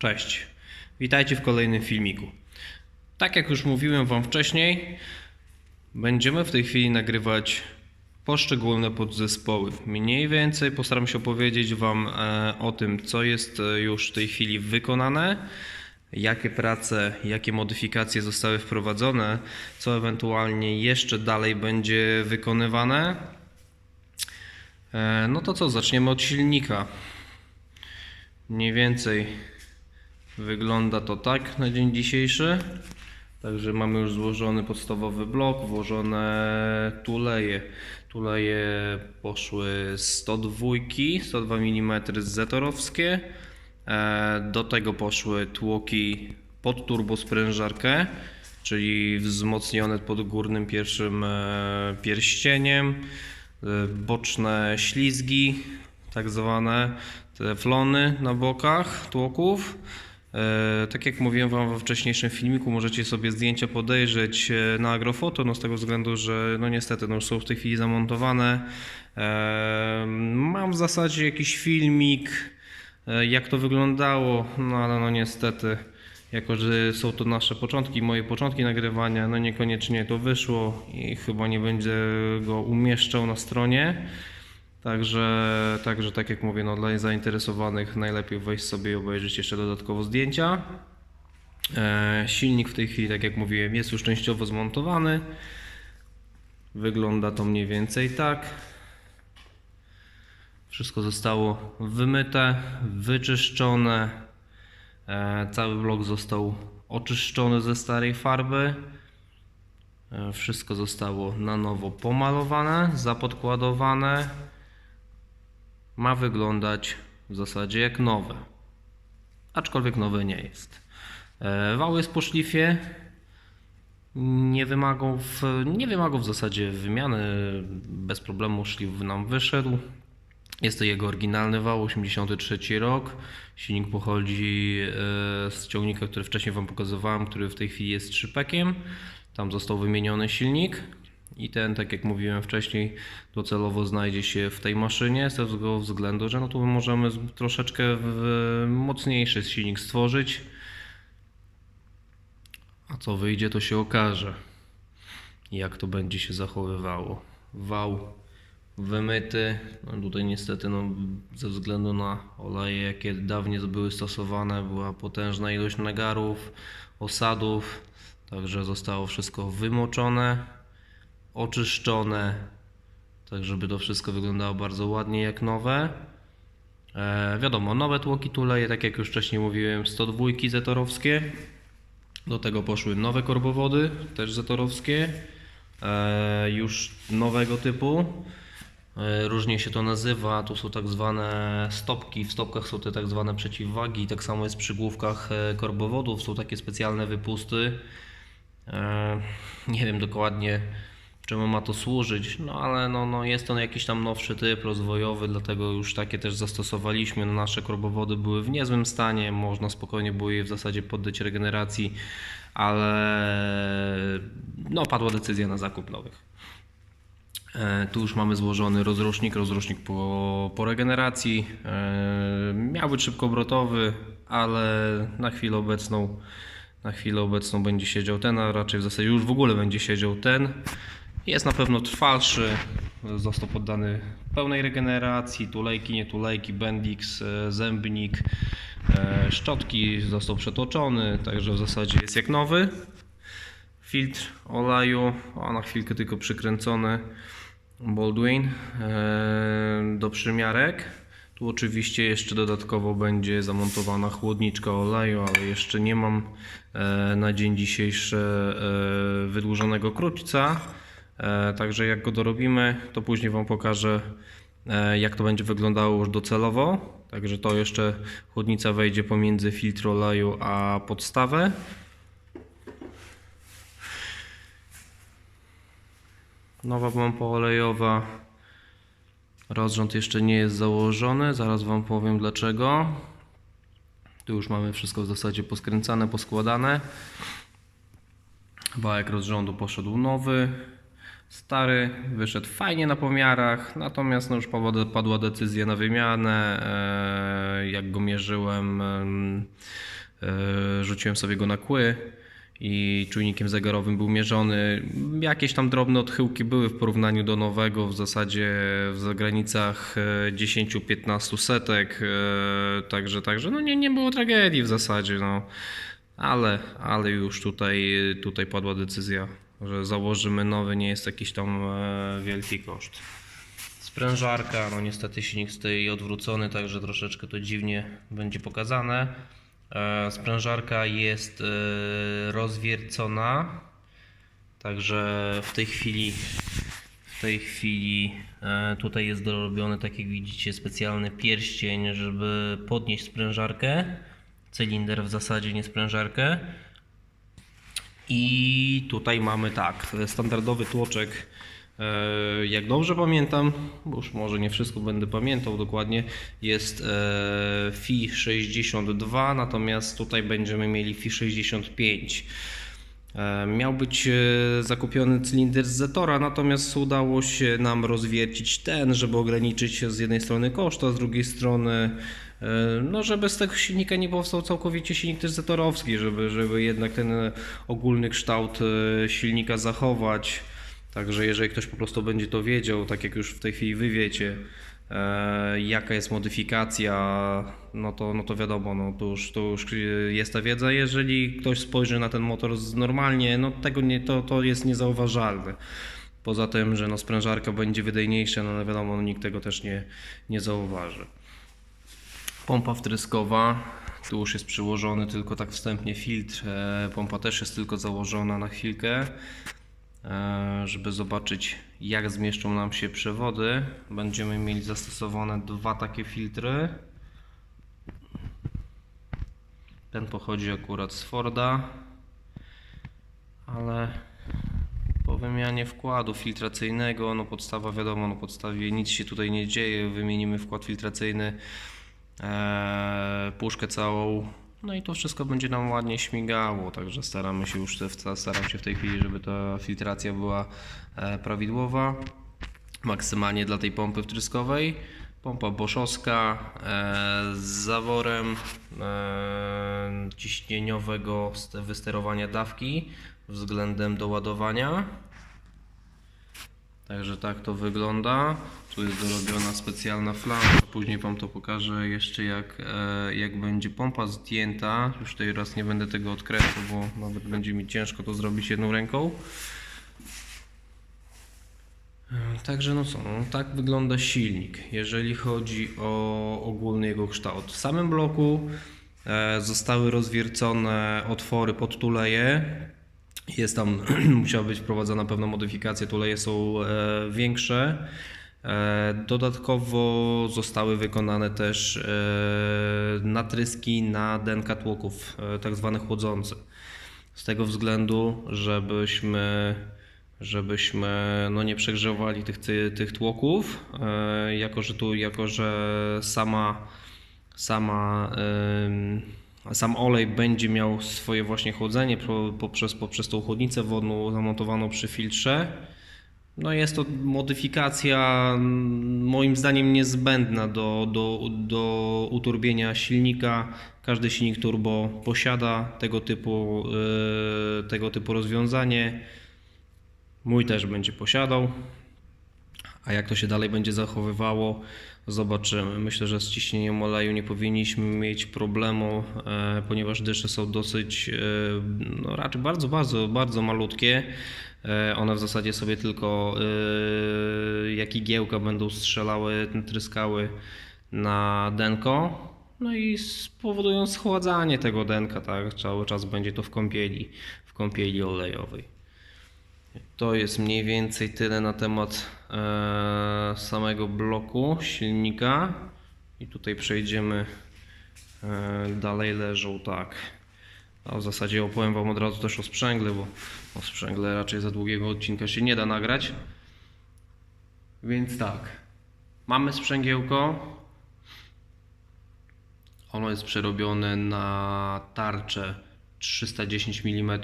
Cześć, witajcie w kolejnym filmiku. Tak jak już mówiłem Wam wcześniej, będziemy w tej chwili nagrywać poszczególne podzespoły. Mniej więcej postaram się opowiedzieć Wam e, o tym, co jest e, już w tej chwili wykonane, jakie prace, jakie modyfikacje zostały wprowadzone, co ewentualnie jeszcze dalej będzie wykonywane. E, No to co, zaczniemy od silnika. Mniej więcej wygląda to tak na dzień dzisiejszy. Także mamy już złożony podstawowy blok, włożone tuleje. Tuleje poszły 102, 102 mm zetorowskie. E, Do tego poszły tłoki pod turbosprężarkę, czyli wzmocnione pod górnym pierwszym e, pierścieniem. E, Boczne ślizgi, tak zwane teflony na bokach tłoków. E, tak jak mówiłem Wam we wcześniejszym filmiku, możecie sobie zdjęcia podejrzeć e, na agrofoto, no z tego względu, że no niestety no już są w tej chwili zamontowane. E, mam w zasadzie jakiś filmik, jak to wyglądało, no ale no niestety, jako że są to nasze początki, moje początki nagrywania, no niekoniecznie to wyszło i chyba nie będę go umieszczał na stronie. Także, także tak jak mówię, no dla zainteresowanych najlepiej wejść sobie i obejrzeć jeszcze dodatkowo zdjęcia. E, silnik w tej chwili, tak jak mówiłem, jest już częściowo zmontowany. Wygląda to mniej więcej tak. Wszystko zostało wymyte, wyczyszczone. E, cały blok został oczyszczony ze starej farby. E, Wszystko zostało na nowo pomalowane, zapodkładowane. Ma wyglądać w zasadzie jak nowe. Aczkolwiek nowe nie jest. E, Wał jest po szlifie. Nie wymagał, w, nie wymagał w zasadzie wymiany. Bez problemu szlif nam wyszedł. Jest to jego oryginalny wał, 83 rok. Silnik pochodzi e, z ciągnika, który wcześniej Wam pokazywałem, który w tej chwili jest trzypekiem. Tam został wymieniony silnik i ten, tak jak mówiłem wcześniej, docelowo znajdzie się w tej maszynie z tego względu, że no tu możemy troszeczkę mocniejszy silnik stworzyć. A co wyjdzie, to się okaże, jak to będzie się zachowywało. Wał wymyty. No tutaj niestety no, ze względu na oleje, jakie dawniej były stosowane, była potężna ilość nagarów, osadów, także zostało wszystko wymoczone, oczyszczone, tak żeby to wszystko wyglądało bardzo ładnie jak nowe. E, wiadomo, nowe tłoki tuleje, tak jak już wcześniej mówiłem, 102 zetorowskie. Do tego poszły nowe korbowody, też zetorowskie, e, już nowego typu. E, Różnie się to nazywa, tu są tak zwane stopki, w stopkach są te tak zwane przeciwwagi, tak samo jest przy główkach e, korbowodów, są takie specjalne wypusty. E, Nie wiem dokładnie czemu ma to służyć, no ale no, no jest to jakiś tam nowszy typ rozwojowy, dlatego już takie też zastosowaliśmy. No, nasze korbowody były w niezłym stanie, można spokojnie było je w zasadzie poddać regeneracji, ale no padła decyzja na zakup nowych. E, Tu już mamy złożony rozrusznik, rozrusznik po, po regeneracji. E, Miał być szybkobrotowy, ale na chwilę obecną na chwilę obecną będzie siedział ten, a raczej w zasadzie już w ogóle będzie siedział ten. Jest na pewno trwalszy, został poddany pełnej regeneracji, tulejki, nie tulejki, bendix, e, zębnik, e, szczotki, został przetoczony, także w zasadzie jest jak nowy. Filtr oleju, a na chwilkę tylko przykręcony Baldwin e, do przymiarek. Tu oczywiście jeszcze dodatkowo będzie zamontowana chłodniczka oleju, ale jeszcze nie mam na dzień dzisiejszy wydłużonego krótca. E, Także jak go dorobimy, to później Wam pokażę e, jak to będzie wyglądało już docelowo. Także to jeszcze chłodnica wejdzie pomiędzy filtr oleju a podstawę. Nowa pompa olejowa. Rozrząd jeszcze nie jest założony, zaraz Wam powiem dlaczego. Tu już mamy wszystko w zasadzie poskręcane, poskładane. Bałek rozrządu poszedł nowy. Stary wyszedł fajnie na pomiarach, natomiast no już padła, decyzja na wymianę. E, jak go mierzyłem, em, e, rzuciłem sobie go na kły i czujnikiem zegarowym był mierzony. Jakieś tam drobne odchyłki były w porównaniu do nowego, w zasadzie w granicach e, 10-15 setek, e, także, także no nie, nie było tragedii w zasadzie. No. Ale, ale już tutaj, tutaj padła decyzja, że założymy nowy, nie jest jakiś tam e, wielki koszt. Sprężarka, no niestety silnik stoi odwrócony, także troszeczkę to dziwnie będzie pokazane. E, Sprężarka jest e, rozwiercona, także w tej chwili w tej chwili tutaj jest dorobiony, tak jak widzicie, specjalny pierścień, żeby podnieść sprężarkę. Cylinder w zasadzie, nie sprężarkę. I tutaj mamy tak, standardowy tłoczek. e, Jak dobrze pamiętam, bo już może nie wszystko będę pamiętał dokładnie, jest e, FI 62, natomiast tutaj będziemy mieli FI 65. E, Miał być zakupiony cylinder z Zetora, natomiast udało się nam rozwiercić ten, żeby ograniczyć z jednej strony koszt, a z drugiej strony, no żeby z tego silnika nie powstał całkowicie silnik też żeby, żeby jednak ten e, ogólny kształt e, silnika zachować. Także jeżeli ktoś po prostu będzie to wiedział, tak jak już w tej chwili wy wiecie, e, jaka jest modyfikacja, no to, no to wiadomo, no to już, to już jest ta wiedza. Jeżeli ktoś spojrzy na ten motor normalnie, no tego nie, to, to jest niezauważalne. Poza tym, że no sprężarka będzie wydajniejsza, no ale wiadomo, no nikt tego też nie, nie zauważy. Pompa wtryskowa, tu już jest przyłożony tylko tak wstępnie filtr. E, Pompa też jest tylko założona na chwilkę, e, żeby zobaczyć jak zmieszczą nam się przewody. Będziemy mieli zastosowane dwa takie filtry. Ten pochodzi akurat z Forda, ale po wymianie wkładu filtracyjnego, no podstawa wiadomo, no podstawie nic się tutaj nie dzieje, wymienimy wkład filtracyjny, puszkę całą, no i to wszystko będzie nam ładnie śmigało, także staramy się już, staram się w tej chwili, żeby ta filtracja była e, prawidłowa, maksymalnie dla tej pompy wtryskowej. Pompa boszowska e, z zaworem e, ciśnieniowego st- wysterowania dawki względem doładowania. Także tak to wygląda. Tu jest dorobiona specjalna flansza. Później Wam to pokażę jeszcze jak, e, jak będzie pompa zdjęta. Już tutaj raz nie będę tego odkręcał, bo nawet będzie mi ciężko to zrobić jedną ręką. E, Także no co, no, tak wygląda silnik, jeżeli chodzi o ogólny jego kształt. W samym bloku e, zostały rozwiercone otwory pod tuleje. Jest tam, musiała być wprowadzona pewna modyfikacja, tuleje są e, większe. E, dodatkowo zostały wykonane też e, natryski na denka tłoków, tak zwane chłodzące. Z tego względu, żebyśmy, żebyśmy no nie przegrzewali tych, ty- tych tłoków, jako że tu, jako że sama, sama, sam olej będzie miał swoje właśnie chłodzenie po- poprzez, poprzez tą chłodnicę wodną zamontowaną przy filtrze. No jest to modyfikacja moim zdaniem niezbędna do, do, do uturbienia silnika. Każdy silnik turbo posiada tego typu, yy, tego typu rozwiązanie. Mój też będzie posiadał. A jak to się dalej będzie zachowywało, zobaczymy. Myślę, że z ciśnieniem oleju nie powinniśmy mieć problemu, e, ponieważ dysze są dosyć, e, no raczej bardzo, bardzo, bardzo malutkie. E, one w zasadzie sobie tylko jak igiełka będą strzelały, tryskały na denko. No i spowodują schładzanie tego denka, tak? Cały czas będzie to w kąpieli, w kąpieli olejowej. To jest mniej więcej tyle na temat e, samego bloku silnika. I tutaj przejdziemy e, dalej leżą tak. A w zasadzie opowiem Wam od razu też o sprzęgle, bo o sprzęgle raczej za długiego odcinka się nie da nagrać. Więc tak, mamy sprzęgiełko. Ono jest przerobione na tarczę 310 mm.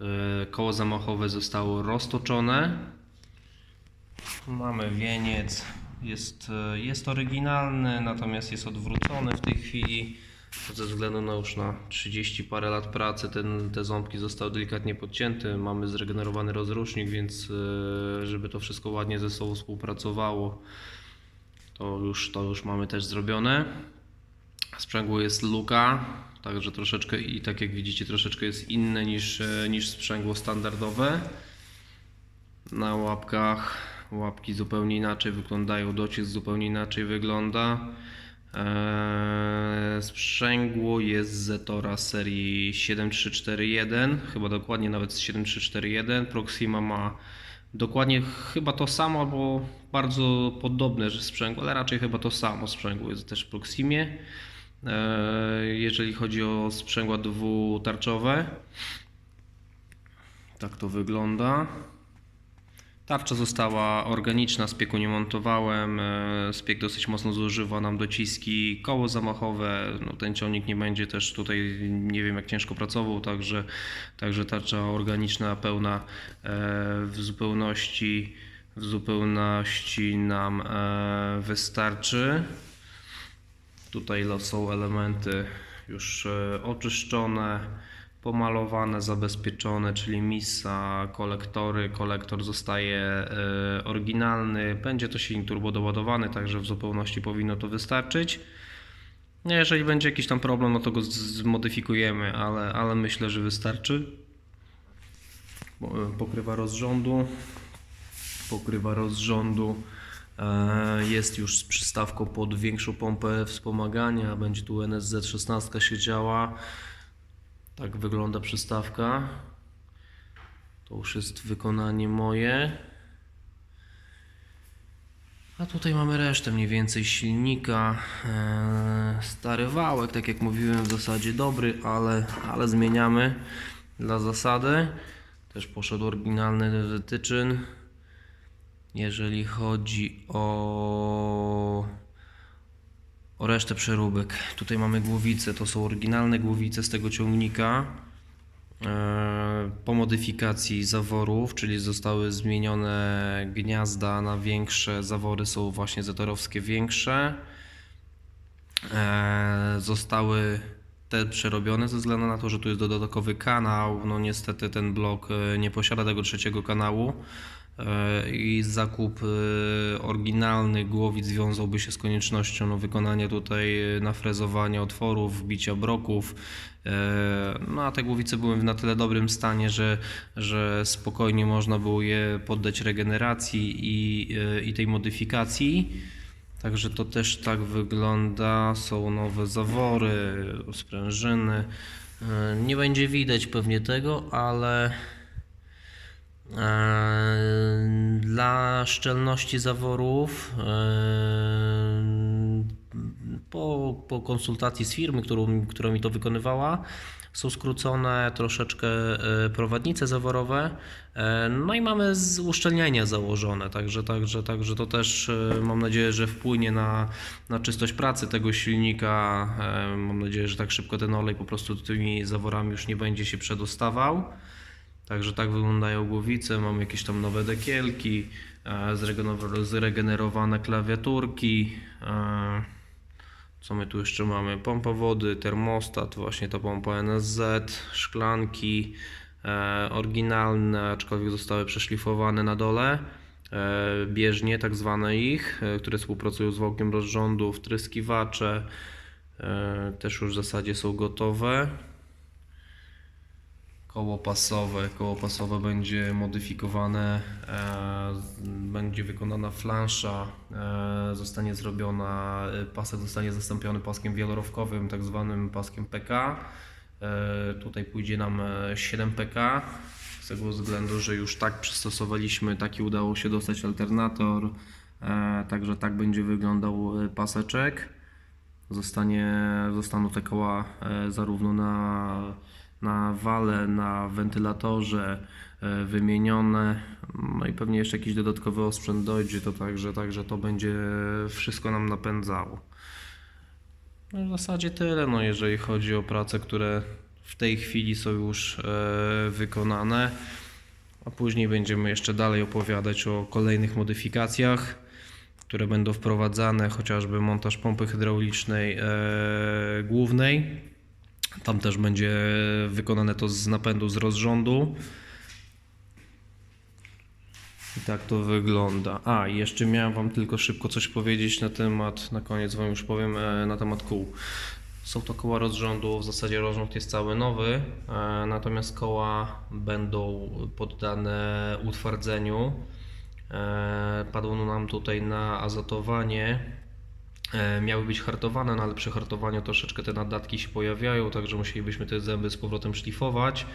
E, Koło zamachowe zostało roztoczone. Mamy wieniec. Jest, e, jest oryginalny, natomiast jest odwrócony w tej chwili. Ze względu na już na 30 parę lat pracy ten, te ząbki zostały delikatnie podcięte. Mamy zregenerowany rozrusznik, więc e, żeby to wszystko ładnie ze sobą współpracowało, to już, to już mamy też zrobione. Sprzęgło jest luka, także troszeczkę i tak jak widzicie troszeczkę jest inne niż, e, niż sprzęgło standardowe. Na łapkach łapki zupełnie inaczej wyglądają, docisk zupełnie inaczej wygląda. Eee, sprzęgło jest Zetora serii 7341, chyba dokładnie nawet z 7341. Proxima ma dokładnie chyba to samo albo bardzo podobne że sprzęgło, ale raczej chyba to samo sprzęgło jest też w Proximie. Eee, jeżeli chodzi o sprzęgła dwutarczowe, tak to wygląda. Tarcza została organiczna, spieku nie montowałem, e, spiek dosyć mocno zużywa nam dociski, koło zamachowe, no ten ciągnik nie będzie też tutaj, nie wiem jak ciężko pracował, także, także tarcza organiczna, pełna e, w zupełności, w zupełności nam e, wystarczy. Tutaj są elementy już e, oczyszczone, pomalowane, zabezpieczone, czyli misa, kolektory. Kolektor zostaje e, oryginalny. Będzie to silnik turbo doładowany, także w zupełności powinno to wystarczyć. No, Jeżeli będzie jakiś tam problem, no to go zmodyfikujemy, ale, ale myślę, że wystarczy. E, Pokrywa rozrządu. Pokrywa rozrządu jest już z przystawką pod większą pompę wspomagania. Będzie tu NSZ 16 siedziała. Tak wygląda przystawka. To już jest wykonanie moje. A tutaj mamy resztę mniej więcej silnika. Eee, Stary wałek, tak jak mówiłem, w zasadzie dobry, ale, ale zmieniamy dla zasady. Też poszedł oryginalny wytyczyn. Jeżeli chodzi o o resztę przeróbek. Tutaj mamy głowice, to są oryginalne głowice z tego ciągnika. E, Po modyfikacji zaworów, czyli zostały zmienione gniazda na większe, zawory są właśnie zetorowskie większe. E, Zostały te przerobione ze względu na to, że tu jest dodatkowy kanał. No niestety ten blok e, nie posiada tego trzeciego kanału i zakup e, oryginalnych głowic wiązałby się z koniecznością no, wykonania tutaj e, nafrezowania otworów, wbicia broków. E, No a te głowice były w na tyle dobrym stanie, że, że spokojnie można było je poddać regeneracji i, e, i tej modyfikacji. Także to też tak wygląda. Są nowe zawory, sprężyny. E, Nie będzie widać pewnie tego, ale e, dla szczelności zaworów e, po, po konsultacji z firmy, którą, która mi to wykonywała, są skrócone troszeczkę e, prowadnice zaworowe, e, no i mamy uszczelnienia założone, także, także, także to też e, mam nadzieję, że wpłynie na, na czystość pracy tego silnika. E, Mam nadzieję, że tak szybko ten olej po prostu tymi zaworami już nie będzie się przedostawał. Także tak wyglądają głowice, mam jakieś tam nowe dekielki, e, zregenerow- zregenerowane klawiaturki. e, Co my tu jeszcze mamy? Pompa wody, termostat, właśnie ta pompa NSZ, szklanki e, oryginalne, aczkolwiek zostały przeszlifowane na dole. Bieżnie, tak zwane ich, które współpracują z wałkiem rozrządu, wtryskiwacze też już w zasadzie są gotowe. Koło pasowe. Koło pasowe będzie modyfikowane, e, będzie wykonana flansza, e, zostanie zrobiona, e, pasek zostanie zastąpiony paskiem wielorowkowym, tak zwanym paskiem PK. Tutaj pójdzie nam e, 7 PK, z tego względu, że już tak przystosowaliśmy, taki udało się dostać alternator, także tak będzie wyglądał paseczek zostanie, zostaną te koła zarówno na, na wale, na wentylatorze e, wymienione, no i pewnie jeszcze jakiś dodatkowy osprzęt dojdzie, to także, także to będzie wszystko nam napędzało. No w zasadzie tyle, no jeżeli chodzi o prace, które w tej chwili są już e, wykonane, a później będziemy jeszcze dalej opowiadać o kolejnych modyfikacjach, które będą wprowadzane, chociażby montaż pompy hydraulicznej e, głównej. Tam też będzie wykonane to z napędu z rozrządu. I tak to wygląda. A, jeszcze miałem Wam tylko szybko coś powiedzieć na temat, na koniec Wam już powiem, e, na temat kół. Są to koła rozrządu, w zasadzie rozrząd jest cały nowy, e, natomiast koła będą poddane utwardzeniu. E, Padło nam tutaj na azotowanie. E, Miały być hartowane, no ale przy hartowaniu troszeczkę te nadatki się pojawiają, także musielibyśmy te zęby z powrotem szlifować.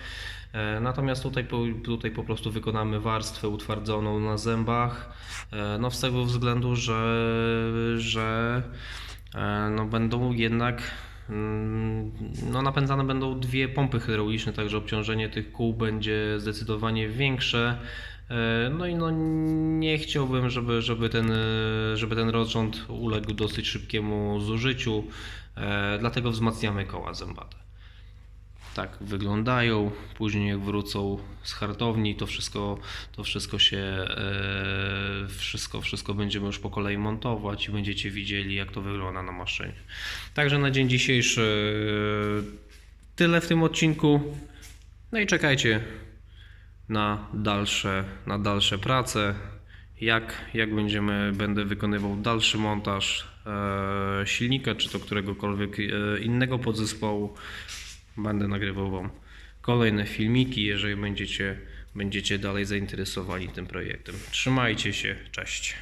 E, Natomiast tutaj tutaj po prostu wykonamy warstwę utwardzoną na zębach, e, no z tego względu, że, że no będą jednak mm, no napędzane będą dwie pompy hydrauliczne, także obciążenie tych kół będzie zdecydowanie większe. E, No i no nie chciałbym, żeby, żeby, ten, e, żeby ten rozrząd uległ dosyć szybkiemu zużyciu, e, dlatego wzmacniamy koła zębate. Tak wyglądają. Później jak wrócą z hartowni, to wszystko, to wszystko się wszystko, wszystko będziemy już po kolei montować i będziecie widzieli jak to wygląda na maszynie. Także na dzień dzisiejszy tyle w tym odcinku. No i czekajcie na dalsze, na dalsze prace. Jak, jak będziemy, będę wykonywał dalszy montaż e, silnika, czy to któregokolwiek e, innego podzespołu, będę nagrywał Wam kolejne filmiki, jeżeli będziecie, będziecie dalej zainteresowani tym projektem. Trzymajcie się, cześć.